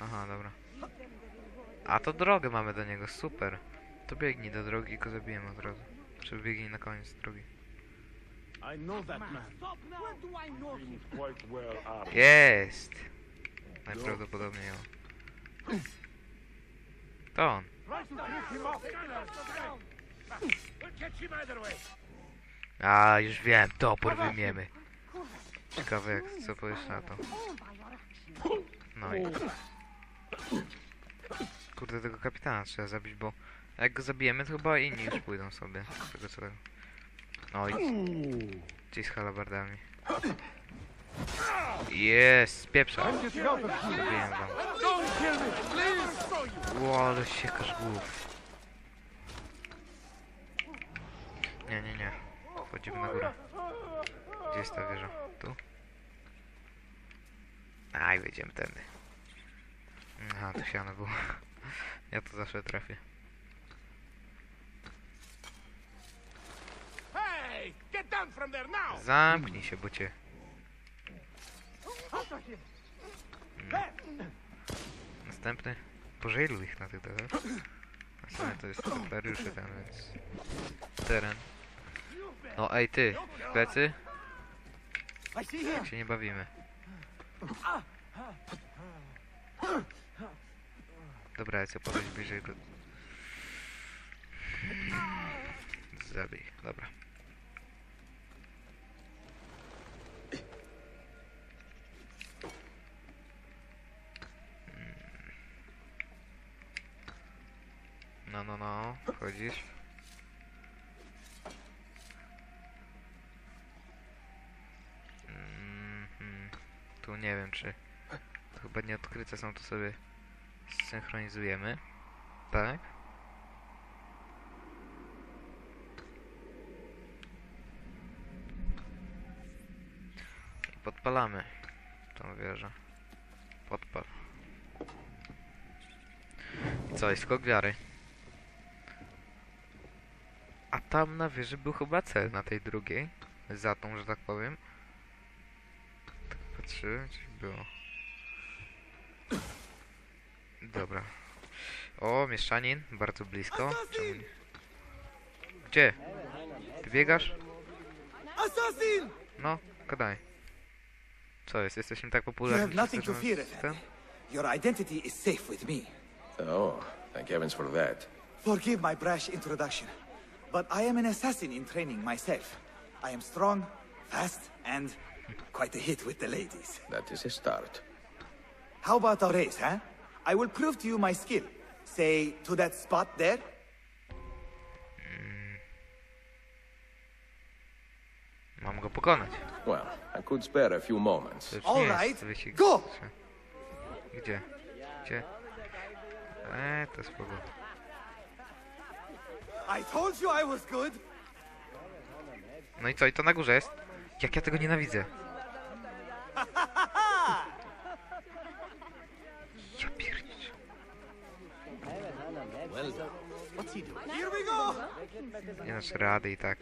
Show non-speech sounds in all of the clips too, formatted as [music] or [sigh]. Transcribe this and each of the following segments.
Aha, dobra. A to drogę mamy do niego, super. To biegnij do drogi i go zabijemy od razu. Czy biegnij na koniec drogi. Jest! Najprawdopodobniej on. To on. A, już wiem, topór wymiemy. Ciekawe jak, co powiesz na to. No i... Kurde, tego kapitana trzeba zabić, bo jak go zabijemy, to chyba inni już pójdą sobie. Z tego co... I... Ci z halabardami. Jest, pieprza. Zabiję wam. Ło, ale siekasz głów. Nie, nie, nie. Wchodzimy na górę. Gdzie jest ta wieża? Tu? Aj, wejdziemy tędy. Aha, tu siano było. Ja to zawsze trafię. Zamknij się, bo cię... Następny. Boże, ilu ich na tych? A sumie to jest templariuszy ten, więc... Teren. No ej ty, w plecy? Tak się nie bawimy. Dobra, ja chcę podejść bliżej go. Zabij, dobra. No, no, no, wchodzisz. Mhm. Tu nie wiem, czy... To chyba nieodkryte są, to sobie zsynchronizujemy. Tak? I podpalamy tą wieżę. Podpal. I co, jest skok wiary. A tam na wieży był chyba cel na tej drugiej. Za tą, że tak powiem. Tak patrzyłem, coś było. Dobra. O, mieszczanin, bardzo blisko. Czemu nie? Gdzie? Ty biegasz? Assassin! No, gadaj. Co jest? Jesteśmy tak You popularni. have nothing że to fear, nas- Effendi. Your identity is safe with me. Oh, thank heavens for that. Forgive my brash introduction, but I am an assassin in training myself. I am strong, fast, and quite a hit with the ladies. That is a start. How about our race, huh? I will prove to you my skill. Say, to that spot there? Mam go pokonać. Well, I could spare a few moments. To już All jest right, wyścig. go! Gdzie? Gdzie? Eee, to spoko. I told you I was good. No i co? I to na górze jest? Jak ja tego nienawidzę. [laughs] Ja pierdziczę. Here we go! Nie dasz rady i tak.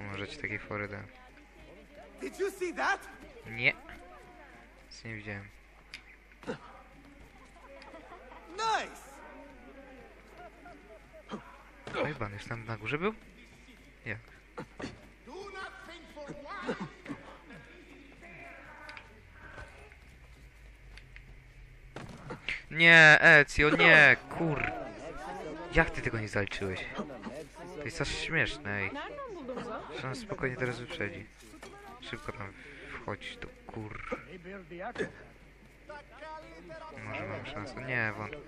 Może ci takiej fory dam. Did you see that? Nie. Nic nie widziałem. Nice! Oj, ban już tam na górze był? Nie. Nie, Ezio, nie, kur... Jak ty tego nie zaliczyłeś? To jest aż śmieszne, ej. On spokojnie teraz wyprzedzi. Szybko tam wchodź, to kur... Może mam szansę. Nie, wątpię.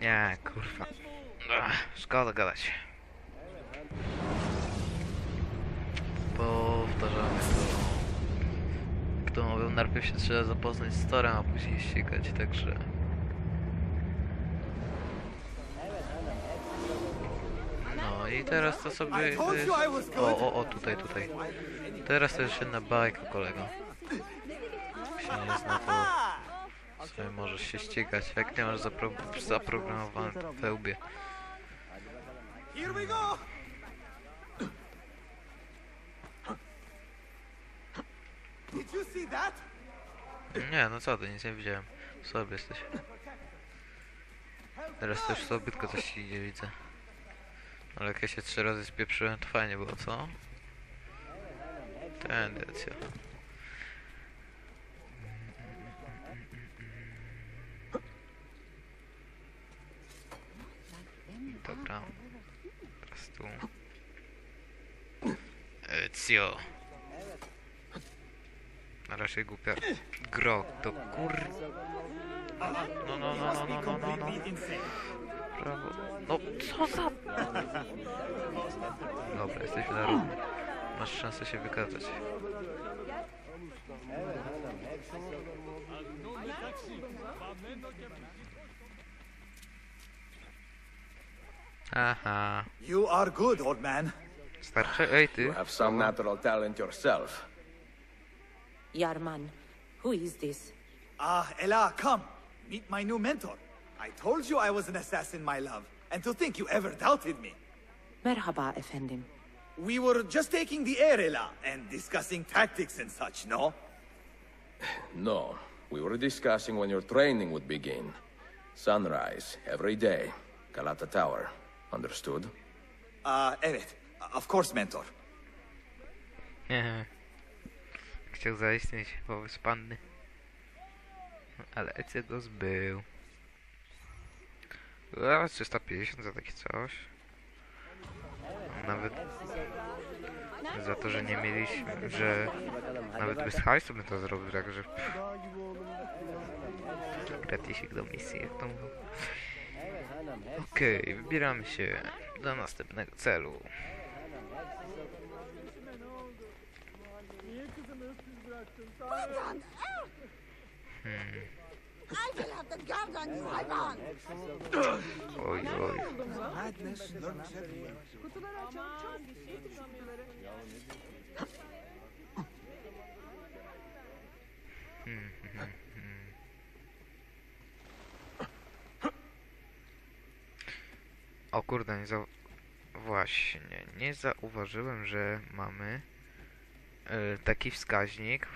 Nie, kurwa. Ach, szkoda gadać. Powtarzamy to. Jak to mówią, najpierw się trzeba zapoznać z torem, a później ścigać, także... No i teraz to sobie... Was O, o, o, tutaj, tutaj. Teraz to jest jedna bajka, kolego. Się nie zna, to sobie możesz się ścigać, jak nie masz zapro zaprogramowane w łbie. Here we go! Did you see that? Nie, no co ty, nic nie widziałem. Słaby jesteś. Teraz też słabytko coś ci nie widzę. Ale jak ja się trzy razy spieprzyłem, to fajnie było, co? Tendencja. Dobra. Teraz tu. Ecio. Na razie głupia gro, to kur... No, no, no, no, no, no, no, no. Prawo. No, co za... Dobra, jesteśmy na równi. Masz szansę się wykazać. Aha. You are good, old man. Starczy... Ej, ty. You have some natural talent yourself. Yarman, who is this? Ah, Ella, come. Meet my new mentor. I told you I was an assassin, my love. And to think you ever doubted me. Merhaba efendim. We were just taking the air, Ella, and discussing tactics and such, no? [sighs] No, we were discussing when your training would begin. Sunrise, every day. Galata Tower. Understood? Uh, evet. Of course, mentor. Chciał zaistnieć wobec panny. Ale Ecja go zbył. A, 350 za takie coś. Nawet za to, że nie mieliśmy, że nawet bez hajsu by to zrobił, także gratisik do misji, jak to mówią. Okej, wybieramy się do następnego celu. Ivan! Oj, oj. O kurde, nie zau... Właśnie, nie zauważyłem, że mamy e, taki wskaźnik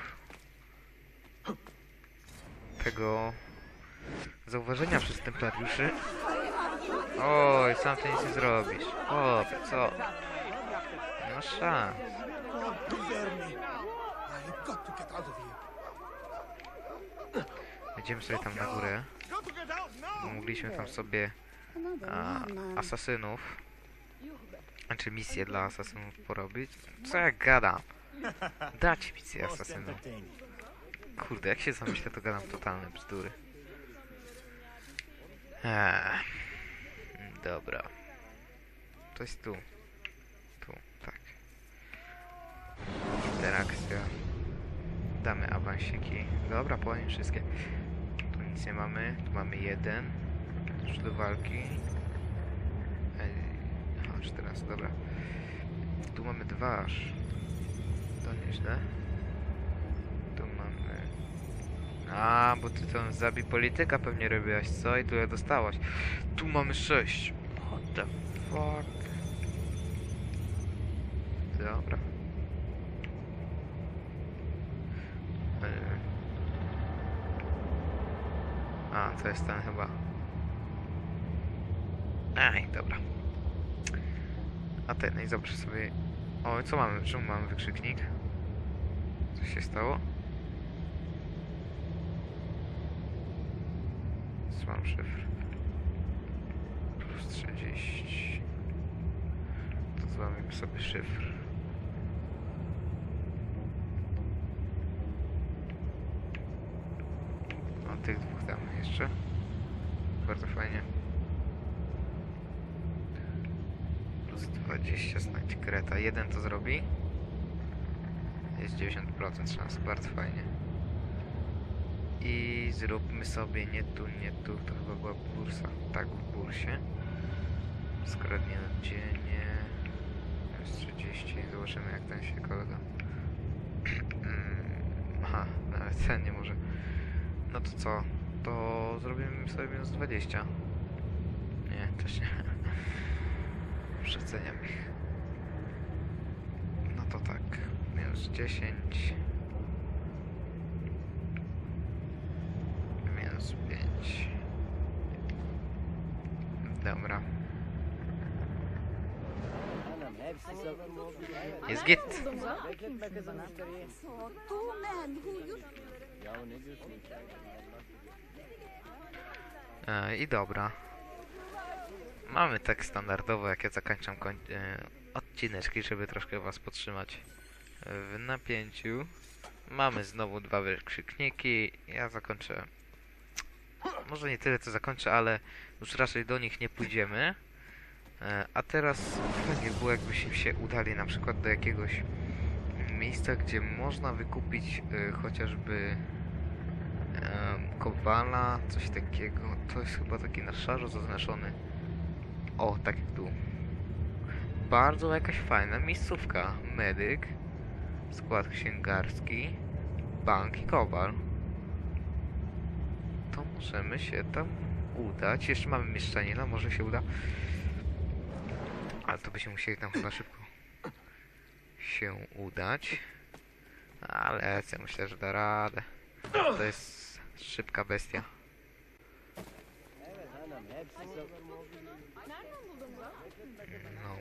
tego zauważenia przez templariuszy. Oj, sam ty nic nie zrobisz. O, co? Masz szans. Idziemy sobie tam na górę. Mogliśmy tam sobie a, asasynów, znaczy misję dla asasynów porobić. Co ja gadam? Dać misję asasynom. Kurde, jak się zamyślę, to gadam totalne bzdury. Eee, dobra. To jest tu. Tu, tak. Interakcja. Damy awansiki. Dobra, powiem wszystkie. Tu nic nie mamy. Tu mamy jeden. Już do walki. Aha, 14, dobra. Tu mamy dwa aż. To nieźle. Tu mamy... A, bo ty tam zabij polityka pewnie robiłaś, co? I tu je dostałaś. Tu mamy sześć. What the fuck? Dobra. A, to jest ten chyba. Aj, dobra. A ten, no i zobacz sobie. O, co mamy? Czemu mamy wykrzyknik? Co się stało? Co mam szyfr? Plus 30. To złamiemy sobie szyfr. O, tych dwóch damy jeszcze. Bardzo fajnie. Plus 20 znajdź kreta. Jeden to zrobi. Jest 90% szans. Bardzo fajnie. I zróbmy sobie nie tu, nie tu. To chyba była bursa. Tak, w bursie. Skradnie oddzielnie. Jest 30. Zobaczymy jak ten się kolega. Aha, nawet ten nie może. No to co? to zrobimy sobie minus 20. Nie, też nie. Przeceniam ich. No to tak, minus 10. Minus 5. Dobra. Jest git. E, I dobra. Mamy tak standardowo, jak ja zakończam koń e, odcineczki, żeby troszkę was podtrzymać w napięciu. Mamy znowu dwa wykrzykniki. Ja zakończę. Może nie tyle co zakończę, ale już raczej do nich nie pójdziemy. E, a teraz fajnie było jakbyśmy się udali na przykład do jakiegoś miejsca, gdzie można wykupić e, chociażby kowala, coś takiego. To jest chyba taki na szarzo zaznaczony. O, tak jak tu. Bardzo jakaś fajna miejscówka. Medyk, skład księgarski, bank i kowal. To możemy się tam udać. Jeszcze mamy mieszczanina, może się uda. Ale to byśmy musieli tam chyba szybko się udać. Ale ja myślę, że da radę. To jest szybka bestia. No.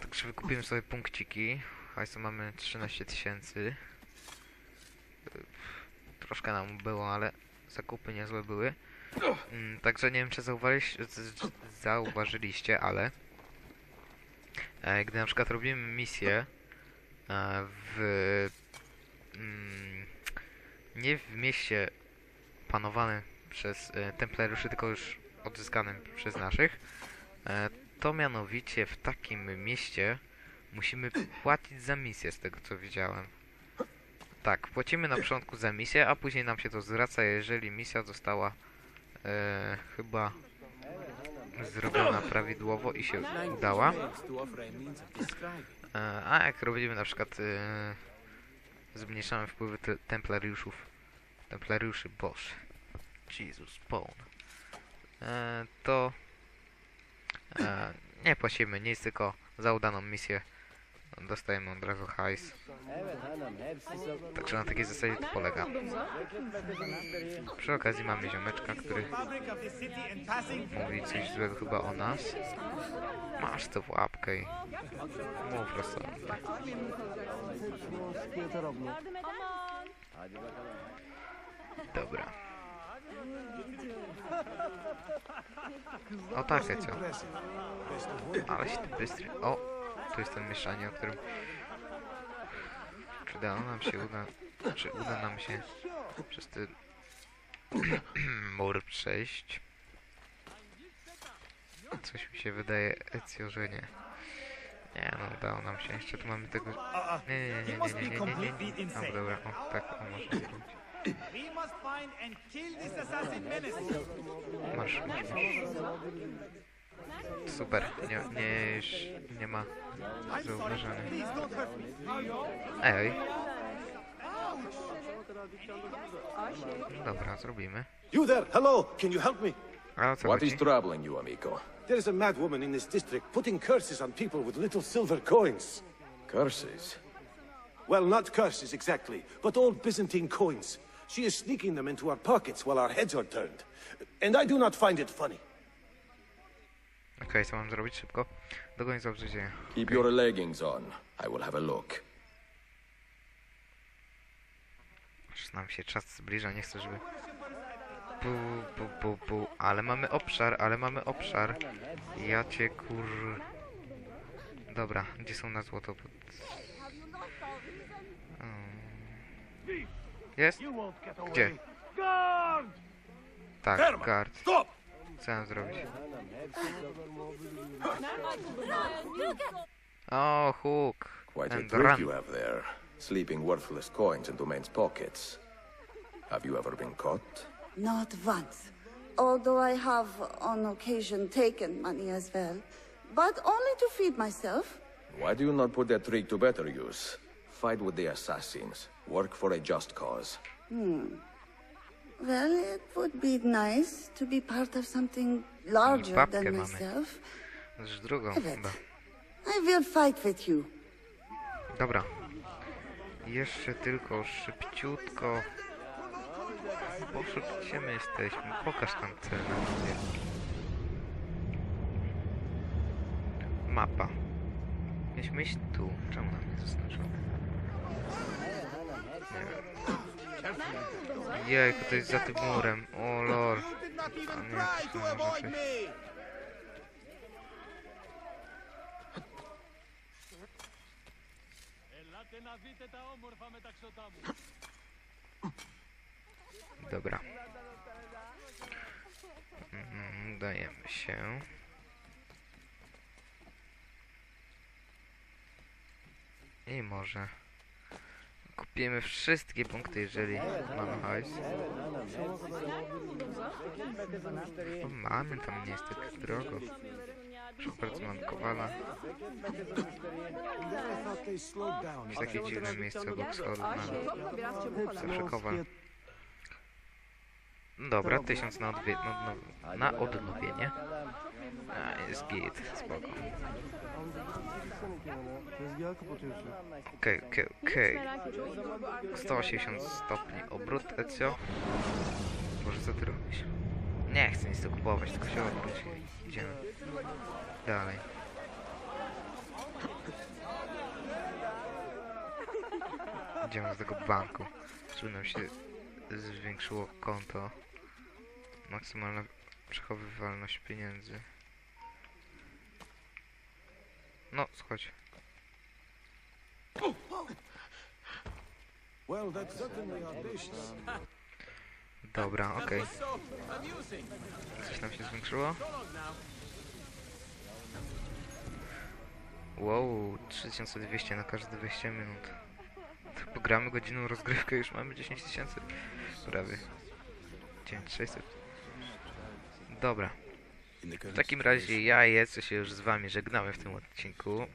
Także wykupimy sobie punkciki. Hajsu mamy 13 tysięcy. Troszkę nam było, ale zakupy niezłe były. Mm, Także nie wiem, czy zauważyliście, zauważyliście ale e, gdy na przykład robimy misję e, w mm, nie w mieście panowanym przez e, templariuszy, tylko już odzyskanym przez naszych, e, to mianowicie w takim mieście musimy płacić za misję, z tego co widziałem. Tak, płacimy na początku za misję, a później nam się to zwraca, jeżeli misja została e, chyba zrobiona prawidłowo i się udała. E, a jak robimy na przykład e, zmniejszamy wpływy te, templariuszów, templariuszy Boże, Jesus, Spawn, e, to e, nie płacimy nic, tylko za udaną misję dostajemy od razu hajs. Także na takiej zasadzie to polega. Przy okazji mamy ziomeczka, który mówi coś złego chyba o nas. Masz to w łapkę i mów rozsądnie. Dobra. O tak leciał. Ale się ty bystry. O! Tu jest ten mieszanie, o którym... Czy da nam się uda... Czy uda nam się przez ten [clears throat] mur przejść? Coś mi się wydaje, Ezio, że nie. Nie, no udało nam się. Jeszcze tu mamy tego... Nie, nie, nie, nie, nie, nie, nie, nie. nie. O, dobra, o, tak, o, można wrócić. We must find and kill this assassin menace. Masz, masz, masz. Super, nie, nie, już nie ma I'm sorry. zauważania. Please don't hurt me. Ej. Dobra, zrobimy. You there, hello, can you help me? A o co What is troubling you, amico? There is a mad woman in this district putting curses on people with little silver coins. Curses? Well, not curses exactly, but old Byzantine coins. She is sneaking them into our pockets while our heads are turned. And I do not find it funny. Okej, co mam zrobić szybko? Dogoń zabrzydzie. Keep your leggings on. I will have a look. Nam się czas zbliża, nie chcę, żeby... Pu, pu, pu, pu. Ale mamy obszar, ale mamy obszar. Ja cię kur... Dobra, gdzie są na złoto? Pod... you lost all? Jest? Gdzie? Tak, guard. Stop! Co mam zrobić? You get O, hook! Quite a And trick run. you have there. Sleeping worthless coins into men's pockets. Have you ever been caught? Not once. Although I have on occasion taken money as well. But only to feed myself. Why do you not put that trick to better use? Fight with the assassins. Work for a just cause. Well, it would be nice to be part of something larger babkę than mamy. myself. Z drugą chyba. I will fight with you. Dobra. Jeszcze tylko szybciutko. Boże, gdzie my jesteśmy? Pokaż tam cel na. Mapa. Mieliśmy iść tu. Czemu nam nie zaznaczyło? Jejku, to jest za tym murem. O lol. A nie, Dobra. Mhm, Dajemy się. I może kupimy wszystkie punkty, jeżeli mamy hajs. O, mamy tam nie jest tak drogo. Szukam Kowala. Jest takie dziwne miejsce obok schodów na zawsze Kowal. Dobra, tysiąc na, odwie na, na, na odnowienie. A, jest git, spoko. Okej, okej, okej. 180 stopni obrót, Ecio. Boże, co ty robisz? Nie chcę nic tu kupować, tylko się i idziemy. Dalej. Idziemy do tego banku, żeby nam się zwiększyło konto. Maksymalna przechowywalność pieniędzy. No, schodź. Dobra, okej. Coś nam się zwiększyło? Wow, 3200 na każde 200 minut. To pogramy godzinną rozgrywkę, już mamy 10 tysięcy. Prawie. 9600. Dobra. W takim razie ja i Jecu się już z wami żegnamy w tym odcinku.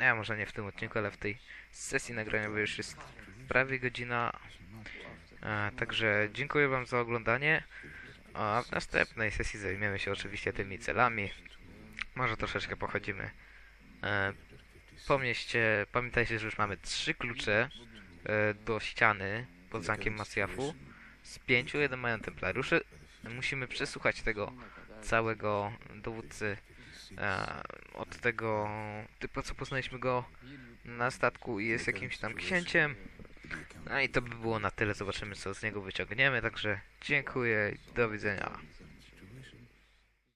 Ja może nie w tym odcinku, ale w tej sesji nagrania, bo już jest prawie godzina. Także dziękuję wam za oglądanie. A w następnej sesji zajmiemy się oczywiście tymi celami. Może troszeczkę pochodzimy e, po mieście. Pamiętajcie, że już mamy trzy klucze e, do ściany pod zamkiem Masjafu. Z pięciu, jeden mają templariuszy. Musimy przesłuchać tego całego dowódcy od tego typu, co poznaliśmy go na statku i jest jakimś tam księciem. No i to by było na tyle. Zobaczymy, co z niego wyciągniemy. Także dziękuję i do widzenia.